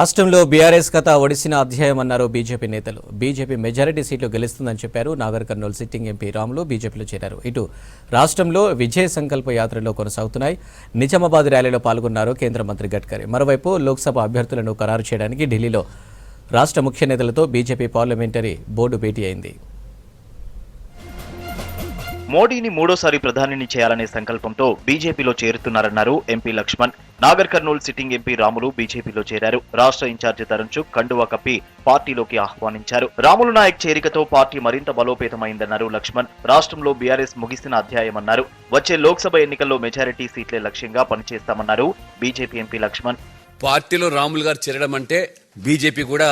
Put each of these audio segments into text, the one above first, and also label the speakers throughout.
Speaker 1: రాష్ట్రంలో బీఆర్ఎస్ కథ ఒడిసిన అధ్యాయం అన్నారు బీజేపీ నేతలు. బీజేపీ మెజారిటీ సీట్లు గెలుస్తుందని చెప్పారు నాగర్ కర్నూలు సిట్టింగ్ ఎంపీ రాములు బీజేపీలో చేరారు. ఇటు రాష్ట్రంలో విజయ సంకల్ప యాత్రలో కొనసాగుతున్నాయి. నిజామాబాద్ ర్యాలీలో పాల్గొన్నారు కేంద్ర మంత్రి గడ్కరీ. మరోవైపు లోక్సభ అభ్యర్థులను ఖరారు చేయడానికి ఢిల్లీలో రాష్ట్ర ముఖ్య నేతలతో బీజేపీ పార్లమెంటరీ బోర్డు భేటీ అయింది.
Speaker 2: మోడీని మూడోసారి ప్రధానిని చేయాలనే సంకల్పంతో బీజేపీలో చేరుతున్నారన్నారు MP Laxman. Nagar Kurnool sitting MP Ramulu బీజేపీలో చేరారు. రాష్ట్ర ఇన్ఛార్జి తరంచు కండువా కప్పి పార్టీలోకి ఆహ్వానించారు. రాములు నాయక్ చేరికతో పార్టీ మరింత బలోపేతమైందన్నారు లక్ష్మణ్. రాష్ట్రంలో బీఆర్ఎస్ ముగిసిన అధ్యాయమన్నారు. వచ్చే లోక్సభ ఎన్నికల్లో మెజారిటీ సీట్లే లక్ష్యంగా పనిచేస్తామన్నారు బీజేపీ ఎంపీ లక్ష్మణ్.
Speaker 3: పార్టీలో రాములు గారు చేరడం అంటే బీజేపీ కూడా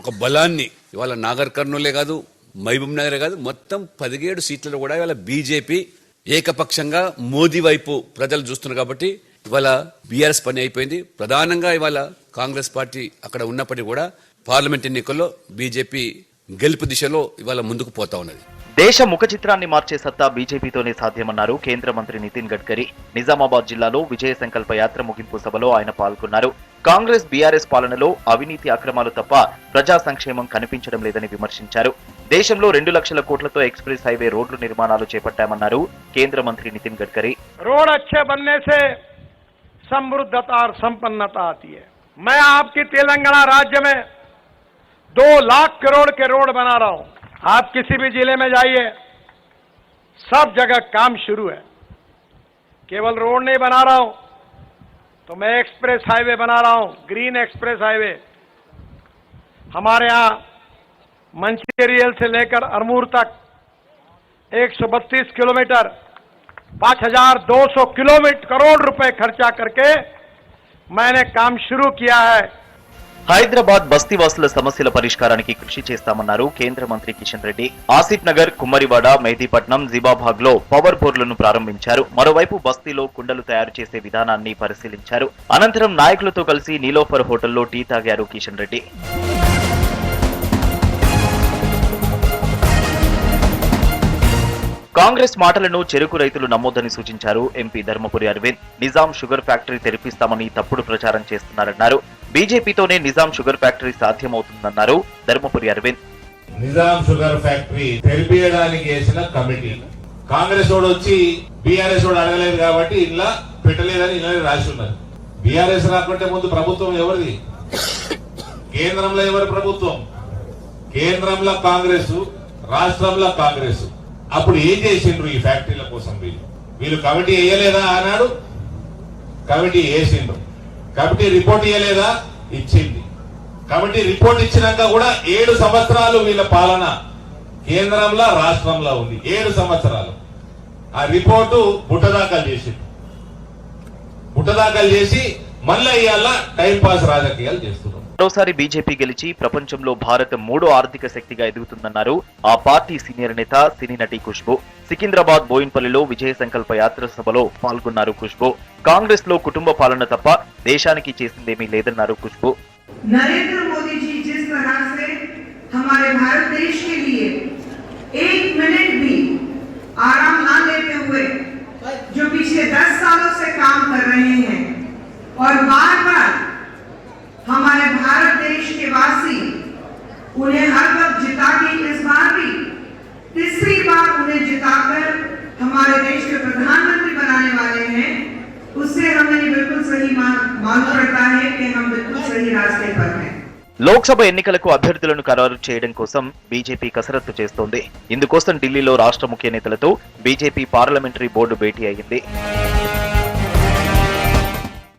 Speaker 3: ఒక బలాన్ని ఇవాళ నాగర్ కర్నూలే కాదు మహబూబ్ నగరే కాదు మొత్తం పదిహేడు సీట్లలో కూడా ఇవాళ బీజేపీ ఏకపక్షంగా మోదీ వైపు ప్రజలు చూస్తున్నారు కాబట్టి ఇవాళ బీఆర్ఎస్ పని అయిపోయింది. ప్రధానంగా ఇవాళ కాంగ్రెస్ పార్టీ అక్కడ ఉన్నప్పటికీ కూడా పార్లమెంట్ ఎన్నికల్లో బీజేపీ గెలుపు దిశలో ఇవాళ ముందుకు పోతా ఉన్నది.
Speaker 2: దేశ ముఖ చిత్రాన్ని మార్చే సత్తా బీజేపీతోనే సాధ్యమన్నారు కేంద్ర మంత్రి నితిన్ గడ్కరీ. నిజామాబాద్ జిల్లాలో విజయ సంకల్ప యాత్ర ముగింపు సభలో ఆయన పాల్గొన్నారు. కాంగ్రెస్ బీఆర్ఎస్ పాలనలో అవినీతి అక్రమాలు తప్ప ప్రజా సంక్షేమం కనిపించడం లేదని విమర్శించారు. దేశంలో రెండు లక్షల కోట్లతో ఎక్స్ప్రెస్ హైవే రోడ్లు నిర్మాణాలు చేపట్టామన్నారు కేంద్ర మంత్రి నితిన్ గడ్కరీ.
Speaker 4: రోడ్ అచ్చే समृद्धता और संपन्नता आती है। मैं आपकी तेलंगाना राज्य में दो लाख करोड़ के रोड बना रहा हूँ। आप किसी भी ज़िले में जाइए, सब जगह काम शुरू है। केवल रोड नहीं बना रहा हूँ तो मैं एक्सप्रेस हाईवे बना रहा हूँ, ग्रीन एक्सप्रेस हाईवे। हमारे यहाँ मंचेरियल से लेकर अरमूर तक 132 किलोमीटर 5,200 किलोमीटर करोड़ रुपए खर्चा करके मैंने काम शुरू किया है
Speaker 2: హైదరాబాద్ బస్తీవాసుల సమస్యల పరిష్కారానికి కృషి చేస్తామన్నారు కేంద్ర మంత్రి కిషన్ రెడ్డి ఆసిఫ్ నగర్ కుమ్మరివాడ మెహదీపట్నం జిబాబాగ్ లో పవర్ బోర్డులను ప్రారంభించారు మరోవైపు బస్తీలో కుండలు తయారు చేసే విధానాన్ని పరిశీలించారు అనంతరం నాయకులతో కలిసి నీలోఫర్ హోటల్లో టీ తాగారు కిషన్ రెడ్డి కాంగ్రెస్ మాటలను చెరుకు రైతులు నమ్మొద్దని సూచించారు MP Dharmapuri Arvind. Nizam sugar factory తెరిపిస్తామని తప్పుడు ప్రచారం చేస్తున్నారన్నారు. బీజేపీతోనే నిజాం షుగర్ ఫ్యాక్టరీ సాధ్యమవుతుందన్నారు ధర్మపురి అరవింద్.
Speaker 5: నిజాం షుగర్ ఫ్యాక్టరీ తెరిపియడానికి చేసిన కమిటీ. కాంగ్రెస్ వాడు వచ్చి బీఆర్ఎస్ వాడు అడగలేదు కాబట్టి ఇలా పెట్టలేదని ఇలా రాసి ఉన్నారు. బీఆర్ఎస్ రాకుంటే ముందు ప్రభుత్వం ఎవరిది? కేంద్రంలో ఎవరి ప్రభుత్వం? కేంద్రంలో కాంగ్రెస్ రాష్ట్రంలో కాంగ్రెస్. అప్పుడు ఏం చేసిండ్రు ఈ ఫ్యాక్టరీల కోసం వీళ్ళు? వీళ్ళు కమిటీ వేయలేదా ఆనాడు? కమిటీ వేసిండ్రు. కమిటీ రిపోర్ట్ ఇవ్వలేదా ఇచ్చింది. కమిటీ రిపోర్ట్ ఇచ్చినాక కూడా ఏడు సంవత్సరాలు వీళ్ళ పాలన కేంద్రంలో రాష్ట్రంలో ఉంది. ఏడు సంవత్సరాలు. ఆ రిపోర్టు బుట్టదాఖలు చేసింది బుట్టదాఖలు చేసి మళ్ళీ ఇవాళ టైం పాస్ రాజకీయాలు చేస్తున్నాం
Speaker 2: మరోసారి బీజేపీ గెలిచి ప్రపంచంలో భారత్ మూడో ఆర్థిక శక్తిగా ఎదుగుతుందన్నారు ఆ పార్టీ సీనియర్ నేత సినీ నటి ఖుష్బు సికింద్రాబాద్ బోయిన్పల్లిలో విజయ సంకల్ప యాత్ర సభలో పాల్గొన్నారు ఖుష్బు కాంగ్రెస్ లో కుటుంబ పాలన తప్ప దేశానికి చేసిందేమీ లేదన్నారు ఖుష్బు
Speaker 6: नरेंद्र मोदी जी जिस तरह से हमारे भारत देश के लिए एक मिनट भी
Speaker 2: లోక్సభ ఎన్నికలకు అభ్యర్థులను ఖరారు చేయడం కోసం బీజేపీ కసరత్తు చేస్తోంది. ఇందుకోసం ఢిల్లీలో రాష్ట్ర ముఖ్య నేతలతో బీజేపీ పార్లమెంటరీ బోర్డు భేటీ అయింది.